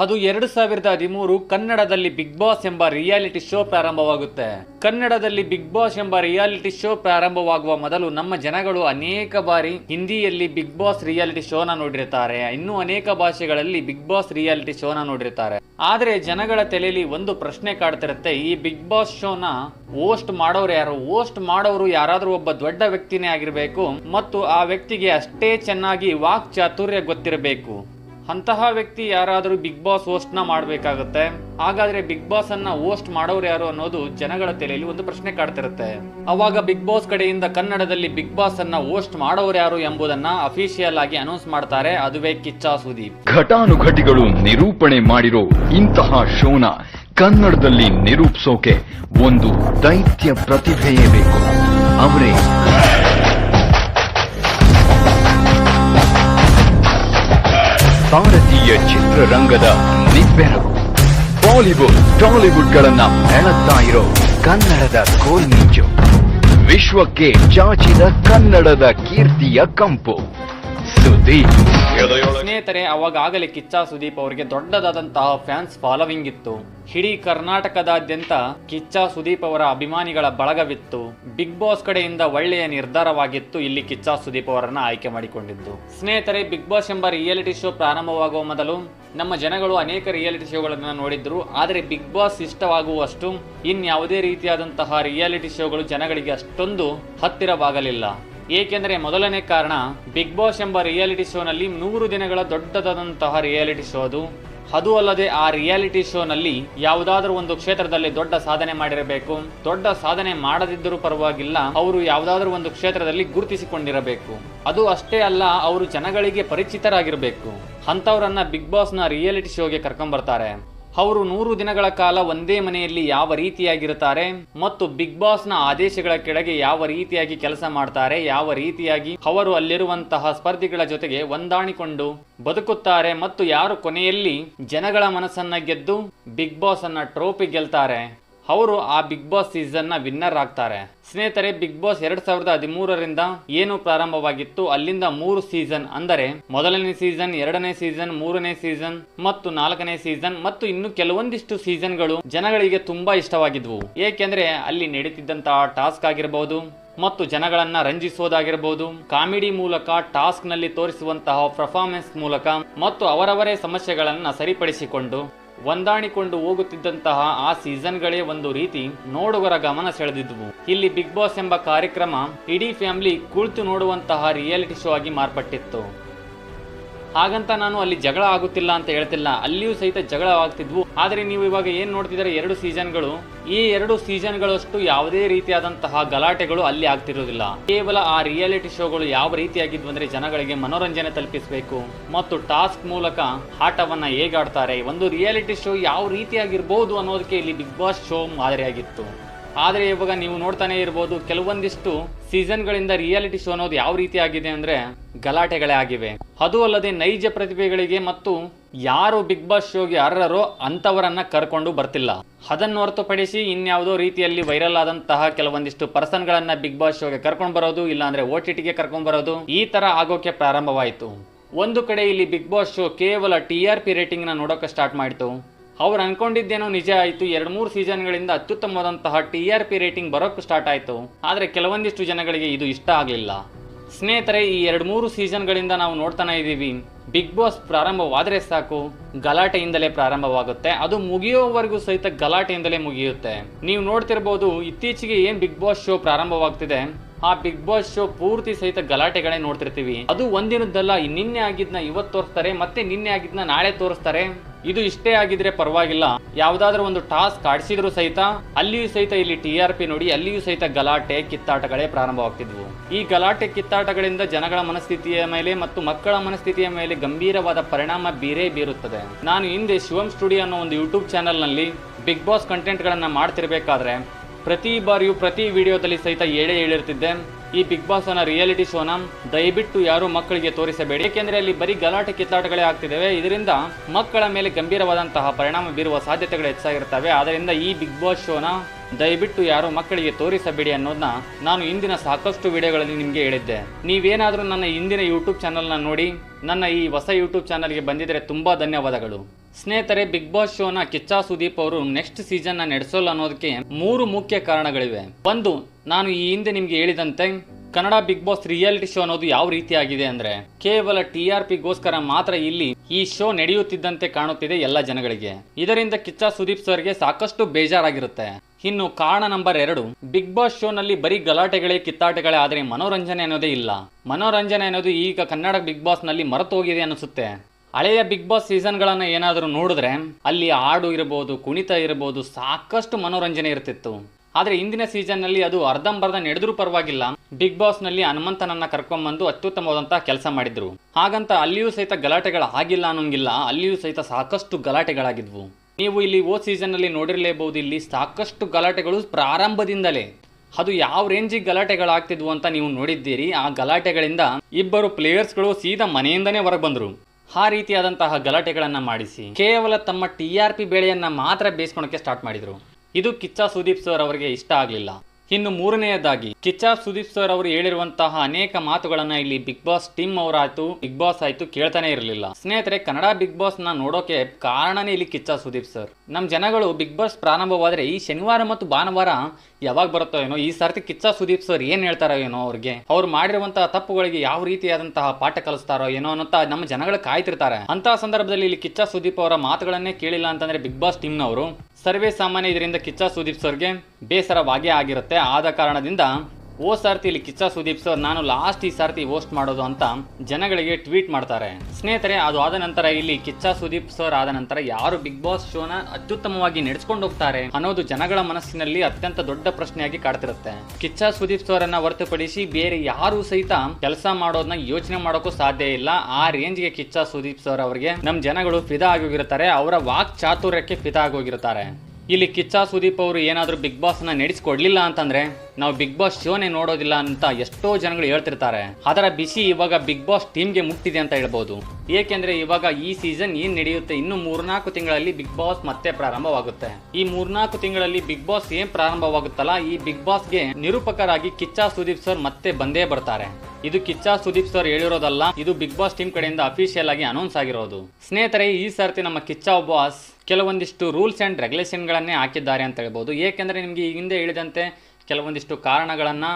ಅದು ಎರಡು ಸಾವಿರದ ಹದಿಮೂರು ಕನ್ನಡದಲ್ಲಿ ಬಿಗ್ ಬಾಸ್ ಎಂಬ ರಿಯಾಲಿಟಿ ಶೋ ಪ್ರಾರಂಭವಾಗುತ್ತೆ. ಕನ್ನಡದಲ್ಲಿ ಬಿಗ್ ಬಾಸ್ ಎಂಬ ರಿಯಾಲಿಟಿ ಶೋ ಪ್ರಾರಂಭವಾಗುವ ಮೊದಲು ನಮ್ಮ ಜನಗಳು ಅನೇಕ ಬಾರಿ ಹಿಂದಿಯಲ್ಲಿ ಬಿಗ್ ಬಾಸ್ ರಿಯಾಲಿಟಿ ಶೋನ ನೋಡಿರ್ತಾರೆ. ಇನ್ನೂ ಅನೇಕ ಭಾಷೆಗಳಲ್ಲಿ ಬಿಗ್ ಬಾಸ್ ರಿಯಾಲಿಟಿ ಶೋನ ನೋಡಿರ್ತಾರೆ. ಆದರೆ ಜನಗಳ ತಲೆಯಲ್ಲಿ ಒಂದು ಪ್ರಶ್ನೆ ಕಾಡ್ತಿರುತ್ತೆ. ಈ ಬಿಗ್ ಬಾಸ್ ಶೋನ ಹೋಸ್ಟ್ ಮಾಡೋರು ಯಾರು? ಹೋಸ್ಟ್ ಮಾಡೋರು ಯಾರಾದರೂ ಒಬ್ಬ ದೊಡ್ಡ ವ್ಯಕ್ತಿನೇ ಆಗಿರ್ಬೇಕು ಮತ್ತು ಆ ವ್ಯಕ್ತಿಗೆ ಅಷ್ಟೇ ಚೆನ್ನಾಗಿ ವಾಕ್ ಚಾತುರ್ಯ ಗೊತ್ತಿರಬೇಕು. ಅಂತಹ ವ್ಯಕ್ತಿ ಯಾರಾದರೂ ಬಿಗ್ ಬಾಸ್ ಹೋಸ್ಟ್ನ ಮಾಡಬೇಕಾಗುತ್ತೆ. ಹಾಗಾದ್ರೆ ಬಿಗ್ ಬಾಸ್ ಅನ್ನ ಹೋಸ್ಟ್ ಮಾಡೋರು ಯಾರು ಅನ್ನೋದು ಜನಗಳ ತಲೆಯಲ್ಲಿ ಒಂದು ಪ್ರಶ್ನೆ ಕಾಡ್ತಿರುತ್ತೆ. ಅವಾಗ ಬಿಗ್ ಬಾಸ್ ಕಡೆಯಿಂದ ಕನ್ನಡದಲ್ಲಿ ಬಿಗ್ ಬಾಸ್ ಅನ್ನ ಹೋಸ್ಟ್ ಮಾಡೋರು ಯಾರು ಎಂಬುದನ್ನ ಅಫಿಷಿಯಲ್ ಆಗಿ ಅನೌನ್ಸ್ ಮಾಡ್ತಾರೆ ಅದುವೇ ಕಿಚ್ಚ ಸುದೀಪ್. ಘಟಾನುಘಟಿಗಳು ನಿರೂಪಣೆ ಮಾಡಿರೋ ಇಂತಹ ಶೋನ ಕನ್ನಡದಲ್ಲಿ ನಿರೂಪಿಸೋಕೆ ಒಂದು ದೈತ್ಯ ಪ್ರತಿಭೆಯೇ ಬೇಕು. ಅವರೇ ಭಾರತೀಯ ಚಿತ್ರರಂಗದ ನಿಬ್ಬೆರಗು ಬಾಲಿವುಡ್ ಟಾಲಿವುಡ್ ಗಳನ್ನ ಬೆಳಗ್ತಾ ಇರೋ ಕನ್ನಡದ ಕೋಲ್ಮಿಂಚು ವಿಶ್ವಕ್ಕೆ ಚಾಚಿದ ಕನ್ನಡದ ಕೀರ್ತಿಯ ಕಂಪು. ಸ್ನೇಹಿತರೆ ಅವಾಗ ಆಗಲೇ ಕಿಚ್ಚ ಸುದೀಪ್ ಅವರಿಗೆ ದೊಡ್ಡದಾದಂತಹ ಫ್ಯಾನ್ಸ್ ಫಾಲೋವಿಂಗ್ ಇತ್ತು. ಇಡೀ ಕರ್ನಾಟಕದಾದ್ಯಂತ ಕಿಚ್ಚ ಸುದೀಪ್ ಅವರ ಅಭಿಮಾನಿಗಳ ಬಳಗವಿತ್ತು. ಬಿಗ್ ಬಾಸ್ ಕಡೆಯಿಂದ ಒಳ್ಳೆಯ ನಿರ್ಧಾರವಾಗಿತ್ತು ಇಲ್ಲಿ ಕಿಚ್ಚ ಸುದೀಪ್ ಅವರನ್ನ ಆಯ್ಕೆ ಮಾಡಿಕೊಂಡಿದ್ದು. ಸ್ನೇಹಿತರೆ ಬಿಗ್ ಬಾಸ್ ಎಂಬ ರಿಯಾಲಿಟಿ ಶೋ ಪ್ರಾರಂಭವಾಗುವ ಮೊದಲು ನಮ್ಮ ಜನಗಳು ಅನೇಕ ರಿಯಾಲಿಟಿ ಶೋಗಳನ್ನು ನೋಡಿದ್ರು. ಆದರೆ ಬಿಗ್ ಬಾಸ್ ಇಷ್ಟವಾಗುವಷ್ಟು ಇನ್ಯಾವುದೇ ರೀತಿಯಾದಂತಹ ರಿಯಾಲಿಟಿ ಶೋಗಳು ಜನಗಳಿಗೆ ಅಷ್ಟೊಂದು ಹತ್ತಿರವಾಗಲಿಲ್ಲ. ಏಕೆಂದರೆ ಮೊದಲನೇ ಕಾರಣ ಬಿಗ್ ಬಾಸ್ ಎಂಬ ರಿಯಾಲಿಟಿ ಶೋನಲ್ಲಿ ನೂರು ದಿನಗಳ ದೊಡ್ಡದಾದಂತಹ ರಿಯಾಲಿಟಿ ಶೋ ಅದು. ಅದು ಅಲ್ಲದೆ ಆ ರಿಯಾಲಿಟಿ ಶೋನಲ್ಲಿ ಯಾವುದಾದ್ರೂ ಒಂದು ಕ್ಷೇತ್ರದಲ್ಲಿ ದೊಡ್ಡ ಸಾಧನೆ ಮಾಡಿರಬೇಕು. ದೊಡ್ಡ ಸಾಧನೆ ಮಾಡದಿದ್ದರೂ ಪರವಾಗಿಲ್ಲ, ಅವರು ಯಾವುದಾದ್ರೂ ಒಂದು ಕ್ಷೇತ್ರದಲ್ಲಿ ಗುರುತಿಸಿಕೊಂಡಿರಬೇಕು. ಅದು ಅಷ್ಟೇ ಅಲ್ಲ, ಅವರು ಜನಗಳಿಗೆ ಪರಿಚಿತರಾಗಿರಬೇಕು. ಅಂಥವ್ರನ್ನ ಬಿಗ್ ಬಾಸ್ನ ರಿಯಾಲಿಟಿ ಶೋಗೆ ಕರ್ಕೊಂಬರ್ತಾರೆ. ಅವರು ನೂರು ದಿನಗಳ ಕಾಲ ಒಂದೇ ಮನೆಯಲ್ಲಿ ಯಾವ ರೀತಿಯಾಗಿರುತ್ತಾರೆ ಮತ್ತು ಬಿಗ್ ಬಾಸ್ನ ಆದೇಶಗಳ ಕೆಳಗೆ ಯಾವ ರೀತಿಯಾಗಿ ಕೆಲಸ ಮಾಡ್ತಾರೆ, ಯಾವ ರೀತಿಯಾಗಿ ಅವರು ಅಲ್ಲಿರುವಂತಹ ಸ್ಪರ್ಧಿಗಳ ಜೊತೆಗೆ ಹೊಂದಾಣಿಕೊಂಡು ಬದುಕುತ್ತಾರೆ ಮತ್ತು ಯಾರು ಕೊನೆಯಲ್ಲಿ ಜನಗಳ ಮನಸ್ಸನ್ನ ಗೆದ್ದು ಬಿಗ್ ಬಾಸ್ ಅನ್ನ ಟ್ರೋಫಿ ಗೆಲ್ತಾರೆ. ಅವರು ಆ ಬಿಗ್ ಬಾಸ್ ಸೀಸನ್ನ ವಿನ್ನರ್ ಆಗ್ತಾರೆ. ಸ್ನೇಹಿತರೆ ಬಿಗ್ ಬಾಸ್ ಎರಡ್ ಸಾವಿರದ ಹದಿಮೂರರಿಂದ ಏನು ಪ್ರಾರಂಭವಾಗಿತ್ತು? ಅಲ್ಲಿಂದ ಮೂರು ಸೀಸನ್ ಅಂದರೆ ಮೊದಲನೇ ಸೀಸನ್ ಎರಡನೇ ಸೀಸನ್ ಮೂರನೇ ಸೀಸನ್ ಮತ್ತು ನಾಲ್ಕನೇ ಸೀಸನ್ ಮತ್ತು ಇನ್ನು ಕೆಲವೊಂದಿಷ್ಟು ಸೀಸನ್ಗಳು ಜನಗಳಿಗೆ ತುಂಬಾ ಇಷ್ಟವಾಗಿದ್ವು. ಏಕೆಂದ್ರೆ ಅಲ್ಲಿ ನಡೀತಿದ್ದಂತಹ ಟಾಸ್ಕ್ ಆಗಿರಬಹುದು ಮತ್ತು ಜನಗಳನ್ನ ರಂಜಿಸೋದಾಗಿರಬಹುದು ಕಾಮಿಡಿ ಮೂಲಕ ಟಾಸ್ಕ್ನಲ್ಲಿ ತೋರಿಸುವಂತಹ ಪರ್ಫಾರ್ಮೆನ್ಸ್ ಮೂಲಕ ಮತ್ತು ಅವರವರೇ ಸಮಸ್ಯೆಗಳನ್ನ ಸರಿಪಡಿಸಿಕೊಂಡು ಹೊಂದಾಣಿಕೊಂಡು ಹೋಗುತ್ತಿದ್ದಂತಹ ಆ ಸೀಸನ್ಗಳೇ ಒಂದು ರೀತಿ ನೋಡುಗರ ಗಮನ ಸೆಳೆದಿದ್ವು. ಇಲ್ಲಿ ಬಿಗ್ ಬಾಸ್ ಎಂಬ ಕಾರ್ಯಕ್ರಮ ಇಡೀ ಫ್ಯಾಮಿಲಿ ಕುಳಿತು ನೋಡುವಂತಹ ರಿಯಾಲಿಟಿ ಶೋ ಆಗಿ ಮಾರ್ಪಟ್ಟಿತ್ತು. ಹಾಗಂತ ನಾನು ಅಲ್ಲಿ ಜಗಳ ಆಗುತ್ತಿಲ್ಲ ಅಂತ ಹೇಳ್ತಿಲ್ಲ. ಅಲ್ಲಿಯೂ ಸಹಿತ ಜಗಳ ಆಗ್ತಿದ್ವು. ಆದರೆ ನೀವು ಇವಾಗ ಏನು ನೋಡ್ತಿದ್ದಾರೆ? ಎರಡು ಸೀಸನ್ಗಳು. ಈ ಎರಡು ಸೀಸನ್ಗಳಷ್ಟು ಯಾವುದೇ ರೀತಿಯಾದಂತಹ ಗಲಾಟೆಗಳು ಅಲ್ಲಿ ಆಗ್ತಿರೋದಿಲ್ಲ. ಕೇವಲ ಆ ರಿಯಾಲಿಟಿ ಶೋಗಳು ಯಾವ ರೀತಿಯಾಗಿದ್ವು ಅಂದ್ರೆ ಜನಗಳಿಗೆ ಮನೋರಂಜನೆ ತಲುಪಿಸಬೇಕು. ಮತ್ತು ಟಾಸ್ಕ್ ಮೂಲಕ ಆಟವನ್ನ ಹೇಗಾಡ್ತಾರೆ? ಒಂದು ರಿಯಾಲಿಟಿ ಶೋ ಯಾವ ರೀತಿಯಾಗಿರ್ಬೋದು ಅನ್ನೋದಕ್ಕೆ ಇಲ್ಲಿ ಬಿಗ್ ಬಾಸ್ ಶೋ ಮಾದರಿಯಾಗಿತ್ತು. ಆದರೆ ಇವಾಗ ನೀವು ನೋಡ್ತಾನೆ ಇರ್ಬೋದು, ಕೆಲವೊಂದಿಷ್ಟು ಸೀಸನ್ಗಳಿಂದ ರಿಯಾಲಿಟಿ ಶೋ ಅನ್ನೋದು ಯಾವ ರೀತಿ ಆಗಿದೆ ಅಂದರೆ ಗಲಾಟೆಗಳೇ ಆಗಿವೆ. ಅದು ಅಲ್ಲದೆ ನೈಜ ಪ್ರತಿಭೆಗಳಿಗೆ ಮತ್ತು ಯಾರು ಬಿಗ್ ಬಾಸ್ ಶೋಗೆ ಅರ್ಹರೋ ಅಂಥವರನ್ನ ಕರ್ಕೊಂಡು ಬರ್ತಿಲ್ಲ. ಅದನ್ನು ಹೊರತುಪಡಿಸಿ ಇನ್ಯಾವುದೋ ರೀತಿಯಲ್ಲಿ ವೈರಲ್ ಆದಂತಹ ಕೆಲವೊಂದಿಷ್ಟು ಪರ್ಸನ್ಗಳನ್ನ ಬಿಗ್ ಬಾಸ್ ಶೋಗೆ ಕರ್ಕೊಂಡು ಬರೋದು, ಇಲ್ಲಾಂದ್ರೆ ಓ ಟಿ ಟಿಗೆ ಕರ್ಕೊಂಡು ಬರೋದು, ಈ ತರ ಆಗೋಕೆ ಪ್ರಾರಂಭವಾಯಿತು. ಒಂದು ಕಡೆ ಇಲ್ಲಿ ಬಿಗ್ ಬಾಸ್ ಶೋ ಕೇವಲ ಟಿ ಆರ್ ಪಿ ರೇಟಿಂಗ್ನ ನೋಡೋಕೆ ಸ್ಟಾರ್ಟ್ ಮಾಡಿತು. ಅವ್ರು ಅನ್ಕೊಂಡಿದ್ದೇನೋ ನಿಜ ಆಯಿತು. ಎರಡು ಮೂರು ಸೀಸನ್ಗಳಿಂದ ಅತ್ಯುತ್ತಮವಾದಂತಹ ಟಿ ಆರ್ ಪಿ ರೇಟಿಂಗ್ ಬರೋಕ್ಕೆ ಸ್ಟಾರ್ಟ್ ಆಯಿತು. ಆದರೆ ಕೆಲವೊಂದಿಷ್ಟು ಜನಗಳಿಗೆ ಇದು ಇಷ್ಟ ಆಗಲಿಲ್ಲ. ಸ್ನೇಹಿತರೆ, ಈ ಎರಡು ಮೂರು ಸೀಸನ್ಗಳಿಂದ ನಾವು ನೋಡ್ತಾನೆ ಇದ್ದೀವಿ. ಬಿಗ್ ಬಾಸ್ ಪ್ರಾರಂಭವಾದರೆ ಸಾಕು. ಗಲಾಟೆಯಿಂದಲೇ ಪ್ರಾರಂಭವಾಗುತ್ತೆ. ಅದು ಮುಗಿಯೋವರೆಗೂ ಸಹಿತ ಗಲಾಟೆಯಿಂದಲೇ ಮುಗಿಯುತ್ತೆ. ನೀವು ನೋಡ್ತಿರ್ಬೋದು, ಇತ್ತೀಚೆಗೆ ಏನು ಬಿಗ್ ಬಾಸ್ ಶೋ ಪ್ರಾರಂಭವಾಗ್ತಿದೆ? ಆ ಬಿಗ್ ಬಾಸ್ ಶೋ ಪೂರ್ತಿ ಸಹಿತ ಗಲಾಟೆಗಳೇ ನೋಡ್ತಿರ್ತೀವಿ. ಅದು ಒಂದಿನದ್ದಲ್ಲ ನಿನ್ನೆ ಆಗಿದ್ನ ಇವತ್ತು ತೋರಿಸ್ತಾರೆ, ಮತ್ತೆ ನಿನ್ನೆ ಆಗಿದ್ನ ನಾಳೆ ತೋರಿಸ್ತಾರೆ. ಇದು ಇಷ್ಟೇ ಆಗಿದ್ರೆ ಪರವಾಗಿಲ್ಲ. ಯಾವ್ದಾದ್ರು ಒಂದು ಟಾಸ್ಕ್ ಆಡಿಸಿದ್ರು ಸಹಿತ, ಅಲ್ಲಿಯೂ ಸಹಿತ ಇಲ್ಲಿ ಟಿ ಆರ್ ಪಿ ನೋಡಿ, ಅಲ್ಲಿಯೂ ಸಹಿತ ಗಲಾಟೆ, ಕಿತ್ತಾಟಗಳೇ ಪ್ರಾರಂಭವಾಗ್ತಿದ್ವು. ಈ ಗಲಾಟೆ, ಕಿತ್ತಾಟಗಳಿಂದ ಜನಗಳ ಮನಸ್ಥಿತಿಯ ಮೇಲೆ ಮತ್ತು ಮಕ್ಕಳ ಮನಸ್ಥಿತಿಯ ಮೇಲೆ ಗಂಭೀರವಾದ ಪರಿಣಾಮ ಬೀರೇ ಬೀರುತ್ತದೆ. ನಾನು ಹಿಂದೆ ಶಿವಂ ಸ್ಟುಡಿಯೋ ಅನ್ನೋ ಒಂದು ಯೂಟ್ಯೂಬ್ ಚಾನೆಲ್ನಲ್ಲಿ ಬಿಗ್ ಬಾಸ್ ಕಂಟೆಂಟ್ ಗಳನ್ನ ಮಾಡ್ತಿರ್ಬೇಕಾದ್ರೆ ಪ್ರತಿ ಬಾರಿಯೂ ಪ್ರತಿ ವಿಡಿಯೋದಲ್ಲಿ ಸಹಿತ ಹೇಳೇ ಹೇಳಿರ್ತಿದ್ದೆ ಈ ಬಿಗ್ ಬಾಸ್ ಅನ್ನೋ ರಿಯಾಲಿಟಿ ಶೋನ ದಯವಿಟ್ಟು ಯಾರು ಮಕ್ಕಳಿಗೆ ತೋರಿಸಬೇಡಿ. ಏಕೆಂದ್ರೆ ಅಲ್ಲಿ ಬರೀ ಗಲಾಟೆ ಕಿತ್ತಾಟಗಳೇ ಆಗ್ತಿದ್ದಾವೆ. ಇದರಿಂದ ಮಕ್ಕಳ ಮೇಲೆ ಗಂಭೀರವಾದಂತಹ ಪರಿಣಾಮ ಬೀರುವ ಸಾಧ್ಯತೆಗಳು ಹೆಚ್ಚಾಗಿರ್ತವೆ. ಆದ್ದರಿಂದ ಈ ಬಿಗ್ ಬಾಸ್ ಶೋನ ದಯವಿಟ್ಟು ಯಾರು ಮಕ್ಕಳಿಗೆ ತೋರಿಸಬೇಡಿ ಅನ್ನೋದನ್ನ ನಾನು ಇಂದಿನ ಸಾಕಷ್ಟು ವಿಡಿಯೋಗಳಲ್ಲಿ ನಿಮಗೆ ಹೇಳಿದ್ದೆ. ನೀವೇನಾದರೂ ನನ್ನ ಇಂದಿನ ಯೂಟ್ಯೂಬ್ ಚಾನಲ್ನ ನೋಡಿ, ನನ್ನ ಈ ಹೊಸ ಯೂಟ್ಯೂಬ್ ಚಾನಲ್ಗೆ ಬಂದಿದ್ದರೆ ತುಂಬ ಧನ್ಯವಾದಗಳು. ಸ್ನೇಹಿತರೆ ಬಿಗ್ ಬಾಸ್ ಶೋನ ಕಿಚ್ಚಾ ಸುದೀಪ್ ಅವರು ನೆಕ್ಸ್ಟ್ ಸೀಸನ್ನ ನಡೆಸೋಲ್ಲ ಅನ್ನೋದಕ್ಕೆ ಮೂರು ಮುಖ್ಯ ಕಾರಣಗಳಿವೆ. ಒಂದು, ನಾನು ಈ ಹಿಂದೆ ನಿಮ್ಗೆ ಹೇಳಿದಂತೆ Kannada Bigg Boss reality show ಅನ್ನೋದು ಯಾವ ಆಗಿದೆ ಅಂದ್ರೆ ಕೇವಲ ಟಿ ಆರ್ ಪಿಗೋಸ್ಕರ ಮಾತ್ರ ಇಲ್ಲಿ ಈ ಶೋ ನಡೆಯುತ್ತಿದ್ದಂತೆ ಕಾಣುತ್ತಿದೆ ಎಲ್ಲ ಜನಗಳಿಗೆ. ಇದರಿಂದ ಕಿಚ್ಚ ಸುದೀಪ್ ಸರ್ಗೆ ಸಾಕಷ್ಟು ಬೇಜಾರಾಗಿರುತ್ತೆ. ಇನ್ನು ಕಾರಣ ನಂಬರ್ ಎರಡು ಬಿಗ್ ಬಾಸ್ ಶೋನಲ್ಲಿ ಬರೀ ಗಲಾಟೆಗಳೇ ಕಿತ್ತಾಟಗಳೇ ಆದರೆ ಮನೋರಂಜನೆ ಅನ್ನೋದೇ ಇಲ್ಲ. ಮನೋರಂಜನೆ ಅನ್ನೋದು ಈಗ ಕನ್ನಡ ಬಿಗ್ ಬಾಸ್ನಲ್ಲಿ ಮರೆತು ಹೋಗಿದೆ ಅನಿಸುತ್ತೆ ಹಳೆಯ ಬಿಗ್ ಬಾಸ್ ಸೀಸನ್ಗಳನ್ನು ಏನಾದರೂ ನೋಡಿದ್ರೆ ಅಲ್ಲಿ ಹಾಡು ಇರಬಹುದು ಕುಣಿತ ಇರಬಹುದು ಸಾಕಷ್ಟು ಮನೋರಂಜನೆ ಇರ್ತಿತ್ತು. ಆದರೆ ಇಂದಿನ ಸೀಸನ್ನಲ್ಲಿ ಅದು ಅರ್ಧಂಬರ್ಧ ನಡೆದ್ರೂ ಪರವಾಗಿಲ್ಲ. ಬಿಗ್ ಬಾಸ್ನಲ್ಲಿ ಹನುಮಂತನನ್ನು ಕರ್ಕೊಂಬಂದು ಅತ್ಯುತ್ತಮವಾದಂಥ ಕೆಲಸ ಮಾಡಿದ್ರು. ಹಾಗಂತ ಅಲ್ಲಿಯೂ ಸಹಿತ ಗಲಾಟೆಗಳು ಆಗಿಲ್ಲ ಅನ್ನೋಂಗಿಲ್ಲ, ಅಲ್ಲಿಯೂ ಸಹಿತ ಸಾಕಷ್ಟು ಗಲಾಟೆಗಳಾಗಿದ್ವು. ನೀವು ಇಲ್ಲಿ ಓ ಸೀಸನ್ನಲ್ಲಿ ನೋಡಿರಲೇಬಹುದು, ಇಲ್ಲಿ ಸಾಕಷ್ಟು ಗಲಾಟೆಗಳು ಪ್ರಾರಂಭದಿಂದಲೇ. ಅದು ಯಾವ ರೇಂಜಿಗೆ ಗಲಾಟೆಗಳಾಗ್ತಿದ್ವು ಅಂತ ನೀವು ನೋಡಿದ್ದೀರಿ. ಆ ಗಲಾಟೆಗಳಿಂದ ಇಬ್ಬರು ಪ್ಲೇಯರ್ಸ್ಗಳು ಸೀದಾ ಮನೆಯಿಂದನೇ ಹೊರಗೆ ಬಂದರು. ಆ ರೀತಿಯಾದಂತಹ ಗಲಾಟೆಗಳನ್ನು ಮಾಡಿಸಿ ಕೇವಲ ತಮ್ಮ ಟಿ ಆರ್ ಪಿ ಬೆಳೆಯನ್ನು ಮಾತ್ರ ಬೇಯಿಸ್ಕೊಳಕ್ಕೆ ಸ್ಟಾರ್ಟ್ ಮಾಡಿದ್ರು. ಇದು ಕಿಚ್ಚ ಸುದೀಪ್ ಸರ್ ಅವರಿಗೆ ಇಷ್ಟ ಆಗಲಿಲ್ಲ. ಇನ್ನು ಮೂರನೆಯದಾಗಿ, ಕಿಚ್ಚ ಸುದೀಪ್ ಸರ್ ಅವರು ಹೇಳಿರುವಂತಹ ಅನೇಕ ಮಾತುಗಳನ್ನ ಇಲ್ಲಿ ಬಿಗ್ ಬಾಸ್ ಟೀಮ್ ಅವರಾಯ್ತು ಬಿಗ್ ಬಾಸ್ ಆಯ್ತು ಕೇಳ್ತಾನೆ ಇರಲಿಲ್ಲ. ಸ್ನೇಹಿತರೆ, ಕನ್ನಡ ಬಿಗ್ ಬಾಸ್ನ ನೋಡೋಕೆ ಕಾರಣನೇ ಇಲ್ಲಿ ಕಿಚ್ಚ ಸುದೀಪ್ ಸರ್ ನಮ್ಮ ಜನಗಳು ಬಿಗ್ ಬಾಸ್ ಪ್ರಾರಂಭವಾದ್ರೆ ಈ ಶನಿವಾರ ಮತ್ತು ಭಾನುವಾರ ಯಾವಾಗ ಬರುತ್ತೋ ಏನೋ, ಈ ಸರ್ತಿ ಕಿಚ್ಚ ಸುದೀಪ್ ಸರ್ ಏನ್ ಹೇಳ್ತಾರೋ ಏನೋ ಅವ್ರಿಗೆ. ಅವ್ರು ಮಾಡಿರುವಂತಹ ತಪ್ಪುಗಳಿಗೆ ಯಾವ ರೀತಿಯಾದಂತಹ ಪಾಠ ಕಲಿಸ್ತಾರೋ ಏನೋ ಅನ್ನೋಂತ ನಮ್ಮ ಜನಗಳು ಕಾಯ್ತಿರ್ತಾರೆ. ಅಂತಹ ಸಂದರ್ಭದಲ್ಲಿ ಇಲ್ಲಿ ಕಿಚ್ಚ ಸುದೀಪ್ ಅವರ ಮಾತುಗಳನ್ನೇ ಕೇಳಿಲ್ಲ ಅಂತಂದ್ರೆ ಬಿಗ್ ಬಾಸ್ ಟೀಮ್ನವರು ಸರ್ವೇ ಸಾಮಾನ್ಯ ಇದರಿಂದ ಕಿಚ್ಚ ಸುದೀಪ್ ಸರ್ಗೆ ಬೇಸರವಾಗೇ ಆಗಿರುತ್ತೆ. ಆದ ಕಾರಣದಿಂದ ಓ ಸಾರ್ತಿ ಇಲ್ಲಿ ಕಿಚ್ಚ ಸುದೀಪ್ ಸರ್, ನಾನು ಲಾಸ್ಟ್ ಈ ಸಾರ್ತಿ ಹೋಸ್ಟ್ ಮಾಡೋದು ಅಂತ ಜನಗಳಿಗೆ ಟ್ವೀಟ್ ಮಾಡ್ತಾರೆ. ಸ್ನೇಹಿತರೆ, ಅದು ಆದ ನಂತರ ಇಲ್ಲಿ ಕಿಚ್ಚ ಸುದೀಪ್ ಸರ್ ಆದ ನಂತರ ಯಾರು ಬಿಗ್ ಬಾಸ್ ಶೋನ ಅತ್ಯುತ್ತಮವಾಗಿ ನಡೆಸಿಕೊಂಡು ಹೋಗ್ತಾರೆ ಅನ್ನೋದು ಜನಗಳ ಮನಸ್ಸಿನಲ್ಲಿ ಅತ್ಯಂತ ದೊಡ್ಡ ಪ್ರಶ್ನೆಯಾಗಿ ಕಾಡ್ತಿರುತ್ತೆ. ಕಿಚ್ಚ ಸುದೀಪ್ ಸರ್ ಅನ್ನ ಹೊರತುಪಡಿಸಿ ಬೇರೆ ಯಾರು ಸಹಿತ ಕೆಲಸ ಮಾಡೋದನ್ನ ಯೋಚನೆ ಮಾಡೋಕ್ಕೂ ಸಾಧ್ಯ ಇಲ್ಲ. ಆ ರೇಂಜ್ಗೆ ಕಿಚ್ಚ ಸುದೀಪ್ ಸರ್ ಅವರಿಗೆ ನಮ್ಮ ಜನಗಳು ಫಿದಾ ಆಗಿ ಹೋಗಿರ್ತಾರೆ ಅವರ ವಾಕ್ ಚಾತುರ್ಯಕ್ಕೆ ಫಿದಾ ಆಗಿ ಹೋಗಿರ್ತಾರೆ ಇಲ್ಲಿ ಕಿಚ್ಚ ಸುದೀಪ್ ಅವರು ಏನಾದರೂ ಬಿಗ್ ಬಾಸ್ನ ನಡೆಸ್ಕೊಡ್ಲಿಲ್ಲ ಅಂತಂದರೆ ನಾವು ಬಿಗ್ ಬಾಸ್ ಶೋನೇ ನೋಡೋದಿಲ್ಲ ಅಂತ ಎಷ್ಟೋ ಜನಗಳು ಹೇಳ್ತಿರ್ತಾರೆ. ಅದರ ಬಿಸಿ ಇವಾಗ ಬಿಗ್ ಬಾಸ್ ಟೀಮ್ಗೆ ಮುಟ್ಟಿದೆ ಅಂತ ಹೇಳ್ಬೋದು. ಏಕೆಂದರೆ ಇವಾಗ ಈ ಸೀಸನ್ ಏನು ನಡೆಯುತ್ತೆ ಇನ್ನು ಮೂರ್ನಾಲ್ಕು ತಿಂಗಳಲ್ಲಿ ಬಿಗ್ ಬಾಸ್ ಮತ್ತೆ ಪ್ರಾರಂಭವಾಗುತ್ತೆ. ಈ ಮೂರ್ನಾಲ್ಕು ತಿಂಗಳಲ್ಲಿ ಬಿಗ್ ಬಾಸ್ ಏನು ಪ್ರಾರಂಭವಾಗುತ್ತಲ್ಲ, ಈ ಬಿಗ್ ಬಾಸ್ಗೆ ನಿರೂಪಕರಾಗಿ ಕಿಚ್ಚ ಸುದೀಪ್ ಸರ್ ಮತ್ತೆ ಬಂದೇ ಬರ್ತಾರೆ. ಇದು ಕಿಚ್ಚ ಸುದೀಪ್ ಸರ್ ಹೇಳಿರೋದಲ್ಲ, ಇದು ಬಿಗ್ ಬಾಸ್ ಟೀಮ್ ಕಡೆಯಿಂದ ಅಫಿಷಿಯಲ್ ಆಗಿ ಅನೌನ್ಸ್ ಆಗಿರೋದು. ಸ್ನೇಹಿತರೆ, ಈ ಸರ್ತಿ ನಮ್ಮ ಕಿಚ್ಚ ಬಾಸ್ ಕೆಲವೊಂದಿಷ್ಟು ರೂಲ್ಸ್ ಆ್ಯಂಡ್ ರೆಗ್ಯುಲೇಷನ್ಗಳನ್ನೇ ಹಾಕಿದ್ದಾರೆ ಅಂತ ಹೇಳ್ಬೋದು. ಏಕೆಂದರೆ ನಿಮಗೆ ಈ ಹಿಂದೆ ಹೇಳಿದಂತೆ ಕೆಲವೊಂದಿಷ್ಟು ಕಾರಣಗಳನ್ನು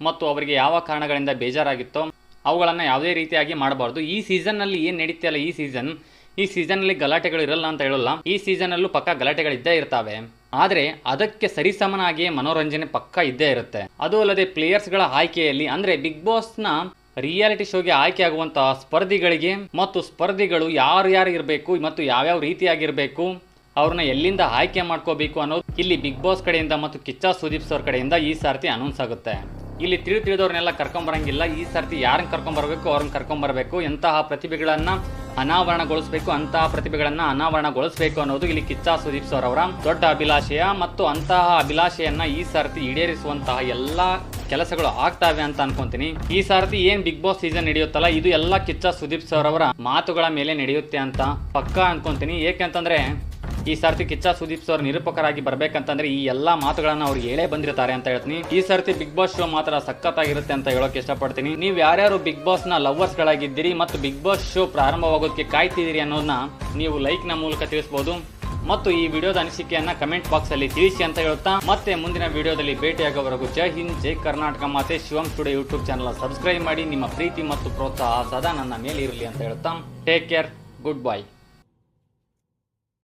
ಮತ್ತು ಅವರಿಗೆ ಯಾವ ಕಾರಣಗಳಿಂದ ಬೇಜಾರಾಗಿತ್ತೋ ಅವುಗಳನ್ನು ಯಾವುದೇ ರೀತಿಯಾಗಿ ಮಾಡಬಾರ್ದು. ಈ ಸೀಸನ್ನಲ್ಲಿ ಏನು ನಡೀತಿಯಲ್ಲ ಈ ಸೀಸನ್. ಈ ಸೀಸನ್ನಲ್ಲಿ ಗಲಾಟೆಗಳು ಇರಲ್ಲ ಅಂತ ಹೇಳಲ್ಲ. ಈ ಸೀಸನಲ್ಲೂ ಪಕ್ಕ ಗಲಾಟೆಗಳಿದ್ದೇ ಇರ್ತವೆ. ಆದರೆ ಅದಕ್ಕೆ ಸರಿಸಮನಾಗಿ ಮನೋರಂಜನೆ ಪಕ್ಕ ಇದ್ದೇ ಇರುತ್ತೆ. ಅದು ಅಲ್ಲದೆ ಪ್ಲೇಯರ್ಸ್ಗಳ ಆಯ್ಕೆಯಲ್ಲಿ, ಅಂದರೆ ಬಿಗ್ ಬಾಸ್ನ ರಿಯಾಲಿಟಿ ಶೋಗೆ ಆಯ್ಕೆ ಆಗುವಂತಹ ಸ್ಪರ್ಧಿಗಳಿಗೆ ಮತ್ತು ಸ್ಪರ್ಧಿಗಳು ಯಾರು ಯಾರು ಇರಬೇಕು ಮತ್ತು ಯಾವ್ಯಾವ ರೀತಿಯಾಗಿರಬೇಕು ಅವ್ರನ್ನ ಎಲ್ಲಿಂದ ಆಯ್ಕೆ ಮಾಡ್ಕೋಬೇಕು ಅನ್ನೋದು ಇಲ್ಲಿ ಬಿಗ್ ಬಾಸ್ ಕಡೆಯಿಂದ ಮತ್ತು ಕಿಚ್ಚ ಸುದೀಪ್ ಸರ್ ಕಡೆಯಿಂದ ಈ ಸರ್ತಿ ಅನೌನ್ಸ್ ಆಗುತ್ತೆ. ಇಲ್ಲಿ ತಿಳಿದು ತಿಳಿದವ್ರನ್ನೆಲ್ಲ ಕರ್ಕೊಂಬರಂಗಿಲ್ಲ. ಈ ಸರ್ತಿ ಯಾರನ್ನ ಕರ್ಕೊಂಬರ್ಬೇಕು, ಅವ್ರನ್ನ ಕರ್ಕೊಂಬರ್ಬೇಕು. ಎಂತಹ ಪ್ರತಿಭೆಗಳನ್ನ ಅನಾವರಣಗೊಳಿಸಬೇಕು ಅಂತಹ ಪ್ರತಿಭೆಗಳನ್ನ ಅನಾವರಣಗೊಳಿಸಬೇಕು ಅನ್ನೋದು ಇಲ್ಲಿ ಕಿಚ್ಚ ಸುದೀಪ್ ಸರ್ ಅವರ ದೊಡ್ಡ ಅಭಿಲಾಷೆಯ ಮತ್ತು ಅಂತಹ ಅಭಿಲಾಷೆಯನ್ನ ಈ ಸರ್ತಿ ಈಡೇರಿಸುವಂತಹ ಎಲ್ಲಾ ಕೆಲಸಗಳು ಆಗ್ತಾವೆ ಅಂತ ಅನ್ಕೊಂತೀನಿ. ಈ ಸಾರತಿ ಏನ್ ಬಿಗ್ ಬಾಸ್ ಸೀಸನ್ ನಡೆಯುತ್ತಲ್ಲ, ಇದು ಎಲ್ಲ ಕಿಚ್ಚ ಸುದೀಪ್ ಸರ್ ಅವರ ಮಾತುಗಳ ಮೇಲೆ ನಡೆಯುತ್ತೆ ಅಂತ ಪಕ್ಕಾ ಅನ್ಕೊಂತೀನಿ. ಏಕೆಂತಂದ್ರೆ ಈ ಸರ್ತಿ ಕಿಚ್ಚ ಸುದೀಪ್ ಸರ್ ನಿರೂಪಕರಾಗಿ ಬರ್ಬೇಕಂತಂದ್ರೆ ಈ ಎಲ್ಲಾ ಮಾತುಗಳನ್ನ ಅವ್ರು ಹೇಳೇ ಬಂದಿರ್ತಾರೆ ಅಂತ ಹೇಳ್ತೀನಿ. ಈ ಸರ್ತಿ ಬಿಗ್ ಬಾಸ್ ಶೋ ಮಾತ್ರ ಸಖತ್ತಾಗಿರುತ್ತೆ ಅಂತ ಹೇಳೋಕೆ ಇಷ್ಟಪಡ್ತೀನಿ. ನೀವು ಯಾರ್ಯಾರು ಬಿಗ್ ಬಾಸ್ನ ಲವರ್ಸ್ ಗಳಾಗಿದ್ದೀರಿ ಮತ್ತು ಬಿಗ್ ಬಾಸ್ ಶೋ ಪ್ರಾರಂಭವಾಗೋದಕ್ಕೆ ಕಾಯ್ತಿದ್ದೀರಿ ಅನ್ನೋದನ್ನ ನೀವು ಲೈಕ್ನ ಮೂಲಕ ತಿಳಿಸಬಹುದು ಮತ್ತು ಈ ವಿಡಿಯೋದ ಅನಿಸಿಕೆಯನ್ನ ಕಮೆಂಟ್ ಬಾಕ್ಸ್ ಅಲ್ಲಿ ತಿಳಿಸಿ ಅಂತ ಹೇಳುತ್ತಾ, ಮತ್ತೆ ಮುಂದಿನ ವಿಡಿಯೋದಲ್ಲಿ ಭೇಟಿಯಾಗೋವರೆಗೂ ಜೈ ಹಿಂದ್, ಜೈ ಕರ್ನಾಟಕ ಮಾತೆ. Shivam studio YouTube channel subscribe ಮಾಡಿ, ನಿಮ್ಮ ಪ್ರೀತಿ ಮತ್ತು ಪ್ರೋತ್ಸಾಹ ಸದಾ ನನ್ನ ಮೇಲೆ ಇರಲಿ ಅಂತ ಹೇಳುತ್ತಾ, ಟೇಕ್ ಕೇರ್, ಗುಡ್ ಬೈ.